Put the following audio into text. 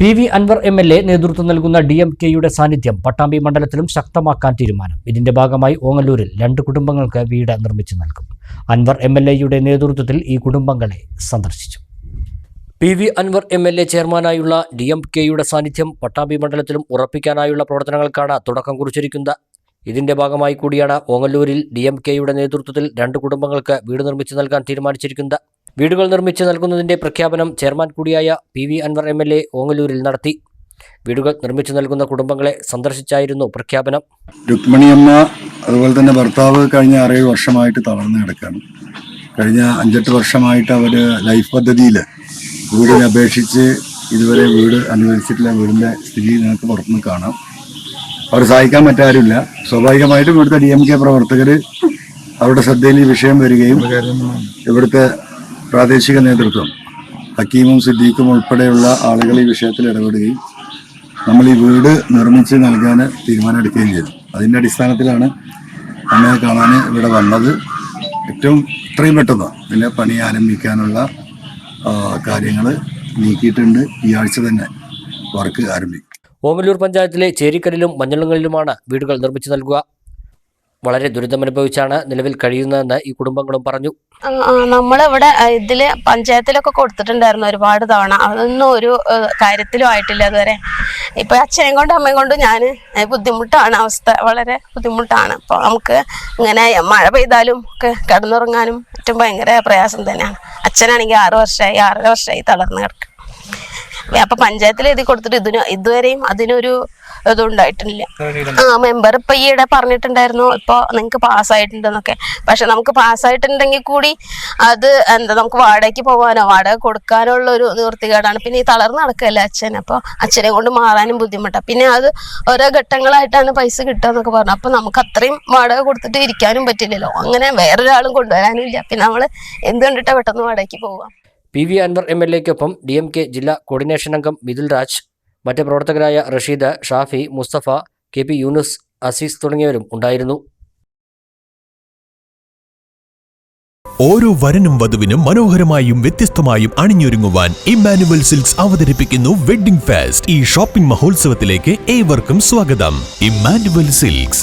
P V Anvar M L A നേതൃത്വം നൽകുന്ന D M കെയുടെ സാന്നിധ്യം പട്ടാമ്പി മണ്ഡലത്തിലും ശക്തമാക്കാൻ തീരുമാനം. ഇതിന്റെ ഭാഗമായി ഓങ്ങല്ലൂരിൽ രണ്ട് കുടുംബങ്ങൾക്ക് വീട് നിർമ്മിച്ചു നൽകും. അൻവർ എം എൽ എയുടെ നേതൃത്വത്തിൽ ഈ കുടുംബങ്ങളെ സന്ദർശിച്ചു. P V Anvar M L A ചെയർമാനായുള്ള D M കെയുടെ സാന്നിധ്യം പട്ടാമ്പി മണ്ഡലത്തിലും ഉറപ്പിക്കാനായുള്ള പ്രവർത്തനങ്ങൾക്കാണ് തുടക്കം കുറിച്ചിരിക്കുന്നത്. ഇതിന്റെ ഭാഗമായി കൂടിയാണ് ഓങ്ങല്ലൂരിൽ ഡി എം കെയുടെ നേതൃത്വത്തിൽ രണ്ട് കുടുംബങ്ങൾക്ക് വീട് നിർമ്മിച്ചു നൽകാൻ തീരുമാനിച്ചിരിക്കുന്നത്. വീടുകൾ നിർമ്മിച്ച് നൽകുന്നതിന്റെ പ്രഖ്യാപനം ചെയർമാൻ കൂടിയായ P V Anvar M L A ഓങ്ങലൂരിൽ നടത്തി. വീടുകൾ നിർമ്മിച്ചു നൽകുന്ന കുടുംബങ്ങളെ സന്ദർശിച്ചായിരുന്നു പ്രഖ്യാപനം. രുക്മിണിയമ്മ അതുപോലെ തന്നെ ഭർത്താവ് കഴിഞ്ഞ ആറേഴ് വർഷമായിട്ട് തളർന്നു കിടക്കുകയാണ്. കഴിഞ്ഞ അഞ്ചെട്ട് വർഷമായിട്ട് അവർ ലൈഫ് പദ്ധതിയിൽ വീടിനെ അപേക്ഷിച്ച് ഇതുവരെ വീട് അനുവദിച്ചിട്ടില്ല. വീടിന്റെ സ്ഥിതി നിങ്ങൾക്ക് പുറത്തുനിന്ന് കാണാം. അവർ സഹായിക്കാൻ മറ്റാരുമില്ല. സ്വാഭാവികമായിട്ടും ഇവിടുത്തെ ഡി എം കെ പ്രവർത്തകർ അവരുടെ ശ്രദ്ധയിൽ ഈ വിഷയം വരികയും ഇവിടുത്തെ പ്രാദേശിക നേതൃത്വം ഹക്കീമും സിദ്ദീഖും ഉൾപ്പെടെയുള്ള ആളുകൾ ഈ വിഷയത്തിൽ ഇടപെടുകയും നമ്മൾ ഈ വീട് നിർമ്മിച്ച് നൽകാൻ തീരുമാനമെടുക്കുകയും ചെയ്തു. അതിന്റെ അടിസ്ഥാനത്തിലാണ് നമ്മെ കാണാൻ ഇവിടെ വന്നത്. ഏറ്റവും ഇത്രയും പെട്ടെന്ന് ഇതിന്റെ പണി ആരംഭിക്കാനുള്ള കാര്യങ്ങൾ നീക്കിയിട്ടുണ്ട്. ഈ ആഴ്ച തന്നെ വർക്ക് ആരംഭിക്കും. ഓമല്ലൂർ പഞ്ചായത്തിലെ ചേരിക്കലിലും മഞ്ഞളുങ്ങളിലുമാണ് വീടുകൾ നിർമ്മിച്ചു നൽകുക. വളരെ ദുരിതമനുഭവിച്ചാണ് നിലവിൽ കഴിയുന്നതെന്ന് ഈ കുടുംബങ്ങളും പറഞ്ഞു. നമ്മളിവിടെ ഇതിൽ പഞ്ചായത്തിലൊക്കെ കൊടുത്തിട്ടുണ്ടായിരുന്നു ഒരുപാട് തവണ. അതൊന്നും ഒരു കാര്യത്തിലും ആയിട്ടില്ല ഇതുവരെ. ഇപ്പൊ അച്ഛനെയും കൊണ്ട് അമ്മയും കൊണ്ട് ഞാൻ ബുദ്ധിമുട്ടാണ് അവസ്ഥ. വളരെ ബുദ്ധിമുട്ടാണ്. അപ്പൊ നമുക്ക് ഇങ്ങനെ മഴ പെയ്താലും ഒക്കെ കിടന്നുറങ്ങാനും മറ്റും ഭയങ്കര പ്രയാസം തന്നെയാണ്. അച്ഛനാണെങ്കിൽ ആറ് വർഷമായി ആറര വർഷമായി തളർന്ന് കിടക്കും. അപ്പൊ പഞ്ചായത്തിൽ എഴുതി കൊടുത്തിട്ട് ഇതിന് ഇതുവരെയും അതിനൊരു ഇതുണ്ടായിട്ടില്ല. ആ മെമ്പർ ഇപ്പൊ ഈയിടെ പറഞ്ഞിട്ടുണ്ടായിരുന്നു ഇപ്പൊ നിങ്ങക്ക് പാസ്സായിട്ടുണ്ടെന്നൊക്കെ. പക്ഷെ നമുക്ക് പാസ്സായിട്ടുണ്ടെങ്കിൽ കൂടി അത് എന്താ നമുക്ക് വാടകയ്ക്ക് പോകാനോ വാടക കൊടുക്കാനോ ഉള്ള ഒരു നിവൃത്തികേടാണ്. പിന്നെ ഈ തളർന്ന് നടക്കല്ലേ അച്ഛൻ? അപ്പൊ അച്ഛനെ കൊണ്ട് മാറാനും ബുദ്ധിമുട്ടാണ് പിന്നെ അത് ഓരോ ഘട്ടങ്ങളായിട്ടാണ് പൈസ കിട്ടുക എന്നൊക്കെ പറഞ്ഞു. അപ്പൊ നമുക്ക് അത്രയും വാടക കൊടുത്തിട്ട് ഇരിക്കാനും പറ്റില്ലല്ലോ. അങ്ങനെ വേറൊരാളും കൊണ്ടുവരാനും ഇല്ല. പിന്നെ നമ്മൾ എന്ത് കണ്ടിട്ടാ പെട്ടെന്ന് വാടകയ്ക്ക് പോവാം? P V Anvar M L എക്കൊപ്പം D M K ജില്ലാ കോർഡിനേഷൻ അംഗം മിഥുൽ രാജ് മറ്റ് പ്രവർത്തകരായ റഷീദ് ഷാഫി മുസ്തഫ കെ പി യൂനുസ് അസീസ് തുടങ്ങിയവരും ഉണ്ടായിരുന്നു. ഓരോ വരനും വധുവിനും മനോഹരമായും വ്യത്യസ്തമായും അണിഞ്ഞൊരുങ്ങുവാൻ ഇമ്മാനുവൽ സിൽക്സ് അവതരിപ്പിക്കുന്നു വെഡ്ഡിംഗ് ഫാസ്റ്റ് ഈ ഷോപ്പിംഗ് മഹോത്സവത്തിലേക്ക് ഏവർക്കും സ്വാഗതം. ഇമ്മാനുവൽ സിൽക്സ്.